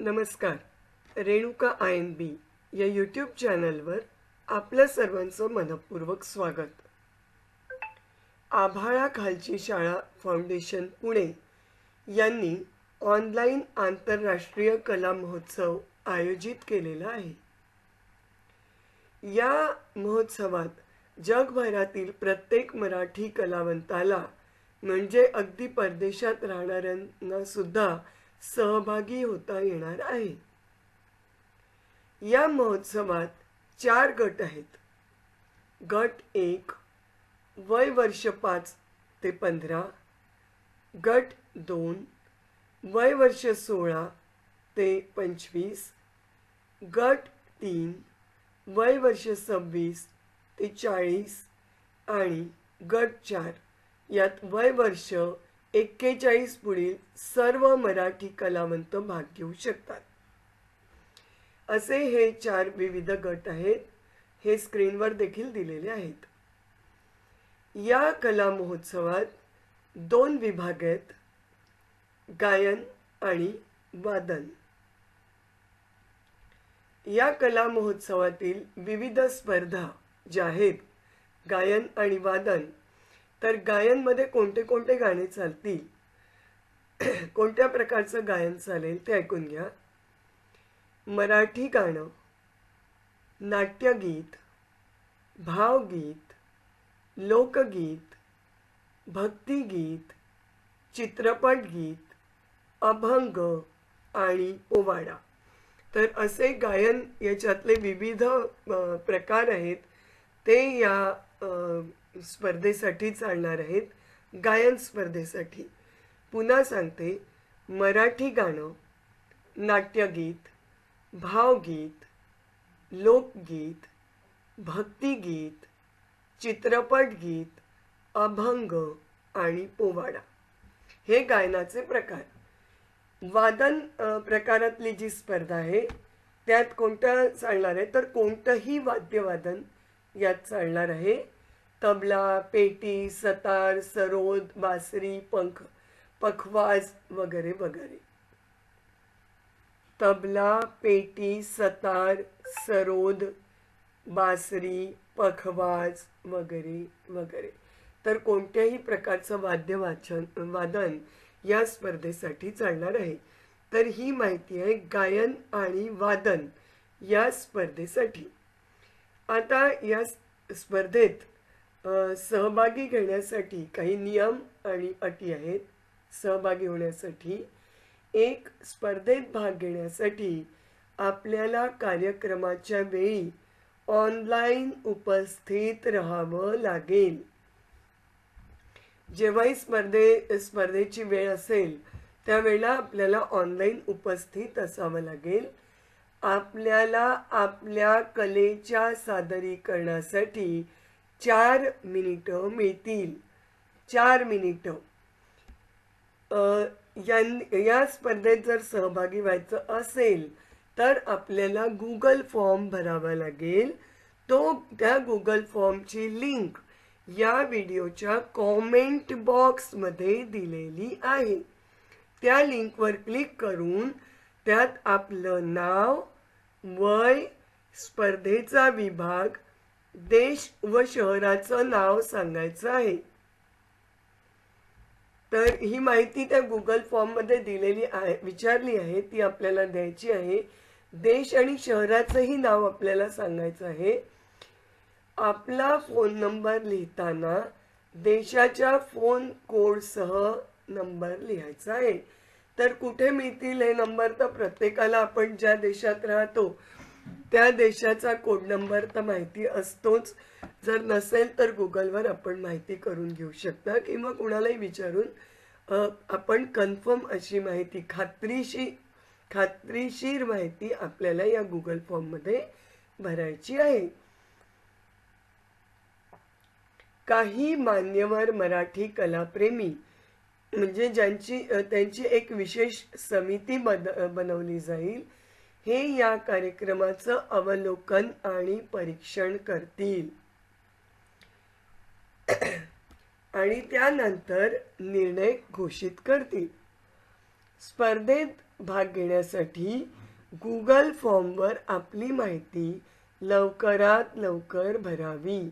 नमस्कार. Renuka I N बी या YouTube चॅनलवर आपल्या सर्वांचं मनपूर्वक स्वागत. आभाळाखालची शाळा फाउंडेशन पुणे यांनी ऑनलाईन आंतरराष्ट्रीय कला महोत्सव आयोजित केलेला आहे. या महोत्सवात जगभरातील प्रत्येक मराठी कलावंताला म्हणजे अगदी परदेशात राहणाऱ्यांना सुद्धा सहभागी होता येणार आहे. या महोत्सवात चार गट आहेत. गट एक वय वर्ष पाच ते पंधरा. गट दोन वय वर्ष सोळा ते पंचवीस. गट तीन वय वर्ष सव्वीस ते चाळीस. आणि गट चार यात वय वर्ष एक्केचाळीस पुढील सर्व मराठी कलावंत भाग घेऊ शकतात. असे हे चार विविध गट आहेत हे स्क्रीनवर देखील दिलेले आहेत. या कला महोत्सवात दोन विभाग आहेत गायन आणि वादन. या कला महोत्सवातील विविध स्पर्धा ज्या आहेत गायन आणि वादन तर गायनमध्ये कोणते कोणते गाणे चालतील? कोणत्या प्रकारचं गायन चालेल ते ऐकून घ्या. मराठी गाणं नाट्यगीत भावगीत लोकगीत भक्तिगीत चित्रपट गीत अभंग आणि पोवाडा तर असे गायन याच्यातले विविध प्रकार आहेत. ते या स्पर्धेसाठी चालणार आहेत. गायन स्पर्धेसाठी. पुन्हा सांगते मराठी गाणं नाट्यगीत भावगीत लोकगीत भक्तिगीत चित्रपटगीत अभंग आणि पोवाडा. हे गायनाचे प्रकार. वादन प्रकारातली जी स्पर्धा आहे त्यात कोणतं चालणार आहे? तर कोणतंही वाद्यवादन यात चालणार आहे. तबला पेटी सतार सरोद बासरी पंख पखवाज वगैरे वगैरे. तबला पेटी सतार सरोद बासरी पखवाज वगैरे वगैरे. तर कोणत्याही प्रकारचं वाद्य वाचन वादन या स्पर्धेसाठी चालणार आहे. तर ही माहिती आहे गायन आणि वादन या स्पर्धेसाठी. आता या स्पर्धेत सहभागी घेण्यासाठी काही नियम आणि अटी आहेत. सहभागी होण्यासाठी एक स्पर्धेत भाग घेण्यासाठी आपल्याला कार्यक्रमाच्या वेळी ऑनलाईन उपस्थित राहावं लागेल. जेव्हाही स्पर्धे स्पर्धेची वेळ असेल त्यावेळेला आपल्याला ऑनलाईन उपस्थित असावं लागेल. आपल्याला आपल्या कलेच्या सादरीकरणासाठी चार मिनिटं मिळतील. चार मिनिटं. या स्पर्धेत जर सहभागी व्हायचं असेल तर आपल्याला गुगल फॉर्म भरावा लागेल. तो त्या गुगल फॉर्मची लिंक या व्हिडिओच्या कॉमेंट बॉक्समध्ये दिलेली आहे. त्या लिंकवर क्लिक करून त्यात आपलं नाव वय स्पर्धेचा विभाग देश व शहराचं नाव सांगायचं आहे. तर ही माहिती त्या गुगल फॉर्ममध्ये दिलेली आहे विचारली आहे ती आपल्याला द्यायची आहे. देश आणि शहराचंही नाव आपल्याला सांगायचं आहे. आपला फोन नंबर लिहिताना देशाच्या फोन कोडसह नंबर लिहायचा आहे. तर कुठे मिळतील हे नंबर तर प्रत्येकाला आपण ज्या देशात राहतो त्या देशाचा कोड नंबर तर माहिती असतोच. जर नसेल तर गुगलवर आपण माहिती करून घेऊ शकता किंवा कुणालाही विचारून आपण कन्फर्म अशी माहिती खात्रीशी खात्रीशीर माहिती आपल्याला या गुगल फॉर्ममध्ये भरायची आहे. काही मान्यवर मराठी कलाप्रेमी म्हणजे ज्यांची त्यांची एक विशेष समिती बद बनवली जाईल हे या कार्यक्रमाचं अवलोकन आणि परीक्षण करतील. आणि त्यानंतर निर्णय घोषित करतील. स्पर्धेत भाग घेण्यासाठी गुगल फॉर्मवर आपली माहिती लवकरात लवकर भरावी.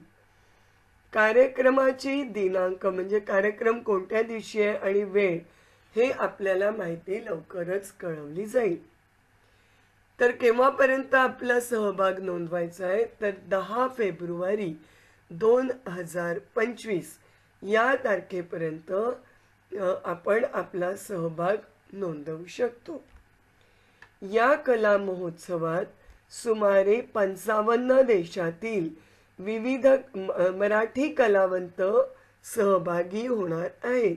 कार्यक्रमाची दिनांक म्हणजे कार्यक्रम कोणत्या दिवशी आहे आणि वेळ हे आपल्याला माहिती लवकरच कळवली जाईल. तर केव्हापर्यंत आपला सहभाग नोंदवायचा आहे? तर दहा फेब्रुवारी दोन हजार पंचवीस या तारखेपर्यंत आपण आपला सहभाग नोंदवू शकतो. या कला महोत्सवात सुमारे पंचावन्न देशातील विविध मराठी कलावंत सहभागी होणार आहेत.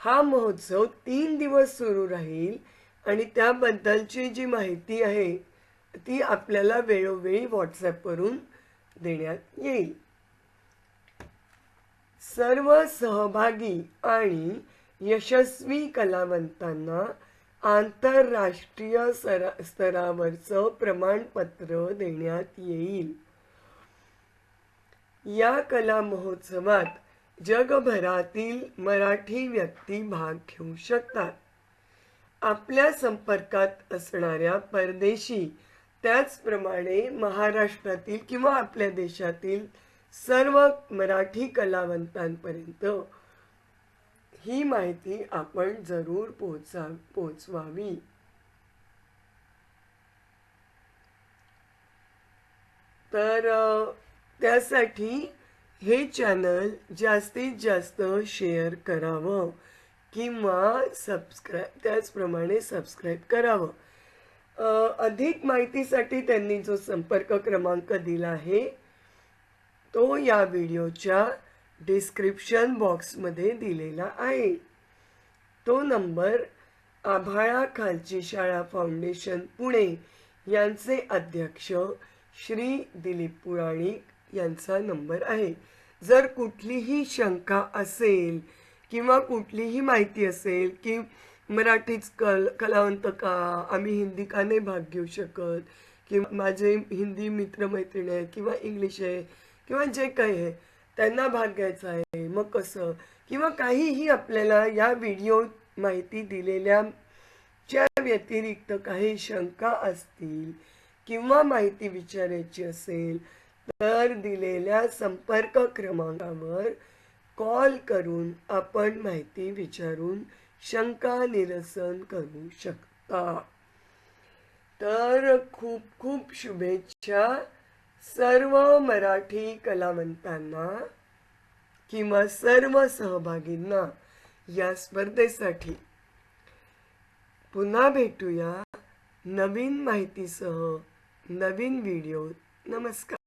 हा महोत्सव तीन दिवस सुरू राहील. आणि त्याबद्दलची जी माहिती आहे ती आपल्याला वेळोवेळी व्हॉट्सॲपवरून देण्यात येईल. सर्व सहभागी आणि यशस्वी कलावंतांना आंतरराष्ट्रीय सरा- स्तरावरचं प्रमाणपत्र देण्यात येईल. या कला महोत्सवात जगभरातील मराठी व्यक्ती भाग घेऊ शकतात. आपल्या संपर्कात असणाऱ्या परदेशी. त्याचप्रमाणे महाराष्ट्रातील किंवा आपल्या देशातील सर्व मराठी कलावंतांपर्यंत ही माहिती आपण जरूर पोहोचा पोहोचवावी. तर त्यासाठी हे चॅनल जास्तीत जास्त शेअर करावं. किंवा सबस्क्राईब त्याचप्रमाणे सबस्क्राईब करावं. अधिक माहितीसाठी त्यांनी जो संपर्क क्रमांक दिला आहे तो या व्हिडिओच्या डिस्क्रिप्शन बॉक्समध्ये दिलेला आहे. तो नंबर आभाळा खालची शाळा फाउंडेशन पुणे. यांचे अध्यक्ष श्री दिलीप पुराणिक यांचा नंबर आहे. जर कुठलीही शंका असेल किंवा कुठलीही माहिती असेल की मराठीच कल कलावंत का आम्ही हिंदी का नाही भाग घेऊ शकत किंवा माझे हिंदी मित्रमैत्रिणी आहे किंवा इंग्लिश आहे किंवा जे काही आहे त्यांना भाग घ्यायचा आहे मग कसं? किंवा काहीही आपल्याला या व्हिडिओ माहिती दिलेल्या च्या व्यतिरिक्त काही शंका असतील किंवा माहिती विचारायची असेल तर दिलेल्या संपर्क क्रमांकावर कॉल करून आपण माहिती विचारून शंका निरसन करू शकता. तर खूप खूप शुभेच्छा सर्व मराठी कलावंतांना किंवा सर्व सहभागींना या स्पर्धेसाठी. पुन्हा भेटूया नवीन माहितीसह नवीन व्हिडिओ नमस्कार.